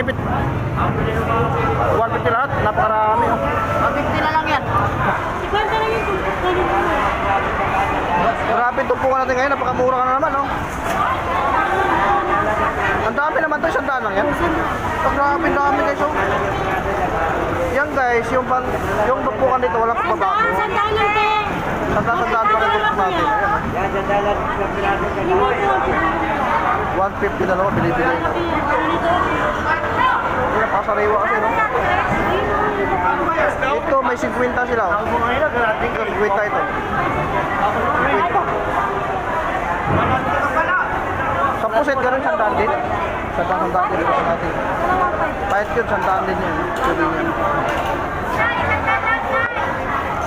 Naipit. 150 lahat. Napakarami. Oh. 150 na lang yan. Grabe itong puka natin ngayon. Napakamura ka na naman, oh. Ang dami naman to. Isang daan lang yan. Ang grabe, dami guys, oh. Yan guys, yung pang yung bukukan dito walang pagbabago. Sandaan-sandaan pa rin natin. Ayan, oh. 150 na naman, binibigay na. Yan, pasariwa kasi, no? Ito, may 50 sila. oh. 50 ito. 50. Sa puset, ganun sandaan din. Sandaan-sandaan din ito natin. Kahit yun, sandaan din yun. Sabi niya.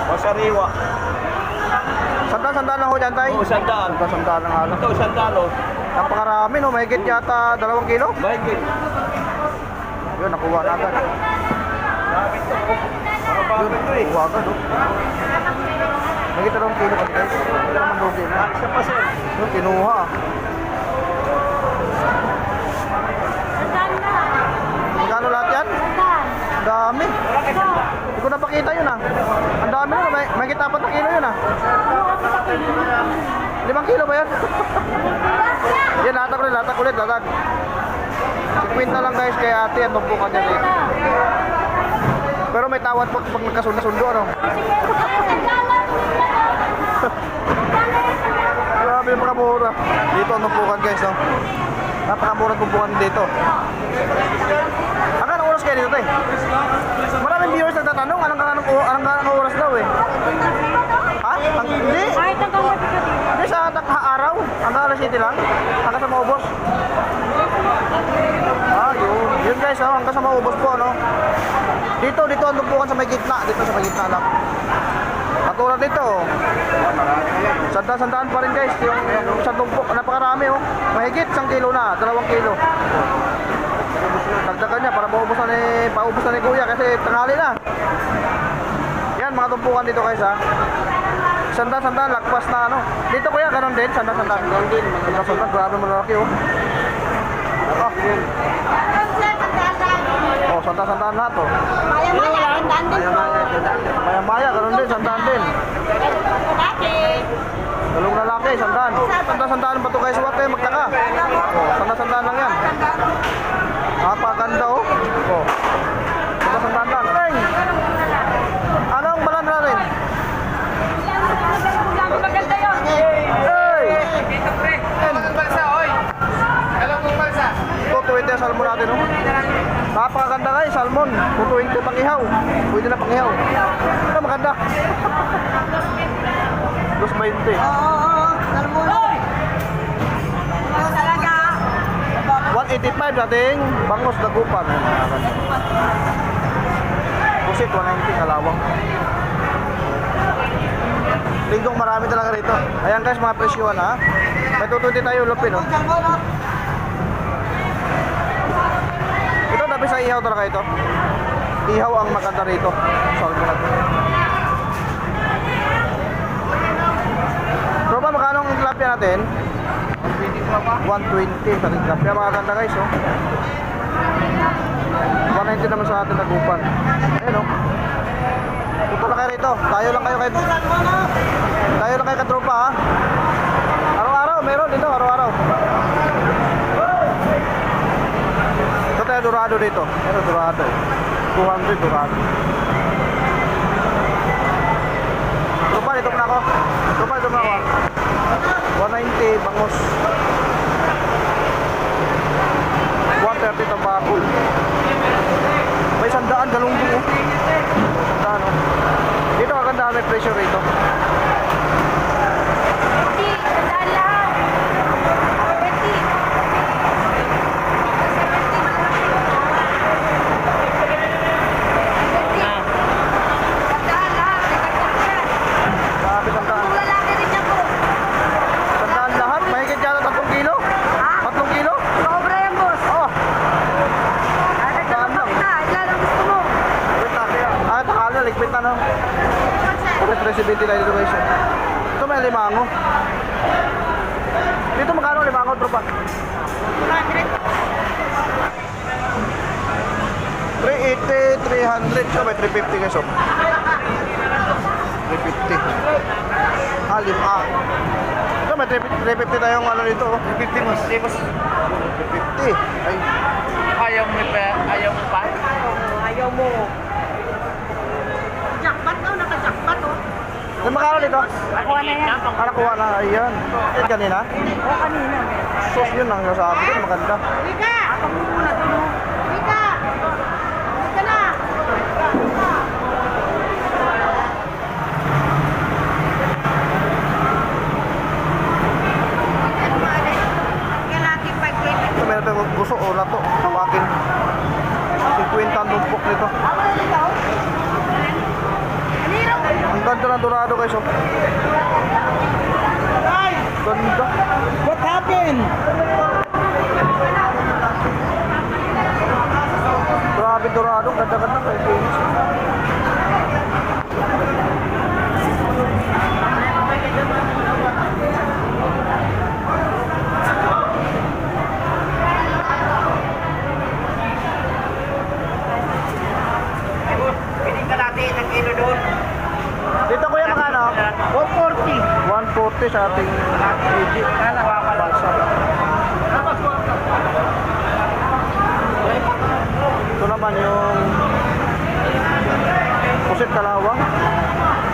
Masariwa. Sandaan-sandaan lang ho dyan, tay. Oo, sandaan. Sandaan-sandaan lang halos. Ito, sandalo. Napakarami, no? Mahigit yata dalawang kilo. Mahigit. Yun, nakuha na agad. Ito eh. Nakuha agad, oh. Mahigit dalawang kilo kasi, guys. Hindi naman na. Ah, isa pa sir. Yun, kinuha. Magkano lahat yan? Ang dami. Hindi ko napakita yun, ah. Ang dami nun. May, mahigit apat na kilo yun, ah. Limang kilo ba yan? yan, latag ulit, latag ulit, latag. 50 lang guys kay ate at tumpukan niya dito. Pero may tawad pag, pag nagkasundo-sundo, ano? Grabe yung makamura. Dito ang tumpukan guys, no? Napakamura tumpukan dito. Hanggang oras kayo dito, tay? Maraming viewers nagtatanong, anong anong, anong, anong oras daw eh? Ha? Ang, hindi. Hindi sa araw. Hanggang alas 7 lang. Hanggang sa maubos. Ah, yun. Yun guys, oh, hanggang sa maubos po, no? Dito, dito ang tumpukan sa may gitna. Dito sa may gitna lang. Katulad dito, oh. Sandaan-sandaan pa rin guys. Yung, yung sa tumpok, napakarami, oh. Mahigit, isang kilo na, dalawang kilo. Dagdagan niya para maubos na ni, paubos na ni kuya kasi tanghali na. Yan, mga tumpukan dito guys, ha. Sandaan-sandaan, lagpas na ano. Dito kuya, ganun din, sandaan-sandaan. Ganun din. Sandaan-sandaan, grabe malalaki, oh. Oh, oh sandaan-sandaan lahat, oh. Maya-maya, ganun din, sandaan din. Dalawang lalaki, sandaan. Sandaan-sandaan ba ito guys? Huwag kayo magtaka. Oh, sandaan-sandaan lang yan. Napakaganda oh. Oh. Sandaan-sandaan lang. Ay! Anong balan na rin? Hey! Ito, 20 ang salmon natin oh. Napakaganda guys, salmon. 220 pang ihaw. Pwede na pang ihaw. Ah, maganda. Dos 20. 185 dating bangos dagupan. Pusit 190 kalawang. Linggong marami talaga rito. Ayan guys, mga presyuhan ha. May tututi tayo lupin oh. Ito dapat sa ihaw talaga ito. Ihaw ang maganda rito. Salmo natin. Bro ba, magkano ang tilapia natin? 120 sa tilapia. Mga ganda guys, oh. 190 naman sa atin nagupan. Ayan, oh. Punta na kayo rito. Tayo lang kayo kay... Tayo lang kayo katropa, ha? Araw-araw, meron dito, araw-araw. Ito tayo dorado dito. Pero dorado. 200 dorado. Tropa, dito na ako. Tropa, dito na ako. 190 bangus. 129 elevation. Ito may limango. Dito magkano limango, tropa? 380, 300. So may 350 guys. Oh. 350. Ah. Ah. So may 350 tayong ano dito. 350 mas. 350. Ay. Ayaw mo pa. Ayaw mo pa. Ayaw mo. May makano dito? Ako na yan. Ah, nakuha na. Ayan. Yan kanina. O kanina. Sus, yun ang nasabi ko. Maganda. Wika! Ako muna tulong. Wika! Wika na! Kalaki pa So, meron tayong gusto o lato. Tawakin. 50 ang tumpok nito. Ang dorado guys. Oh. Ganda. What happened? Grabe dorado. Ganda-ganda kay James. 140 sa ating legit. Balsa. Ito naman yung pusit kalawang.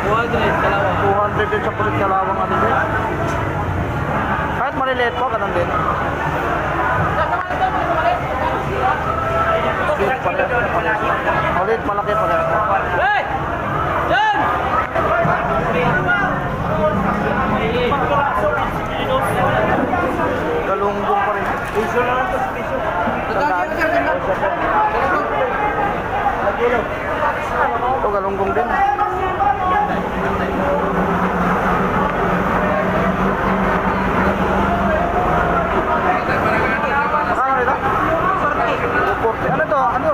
200 kalawa. 200 din sa pusit kalawang ano din. Kahit maliliit po, ganun din. Maliit malaki pa rin. Hey! Yan! Galunggong pa rin. Piso na lang to, piso. Ito galunggong din. Magkano nito? 240. Ano to? Ano?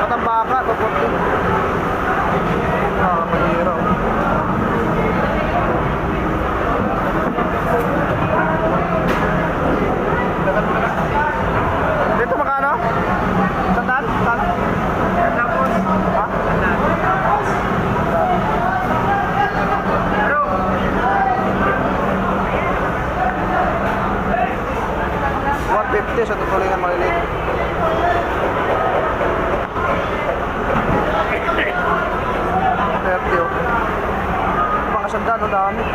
Matambaka, 240. Ah, mahiro. Dito magkano? Sandaan? Sandaan? Tapos, Ha? One fifty sa tutulingan maliliit. Thirty oh. Mga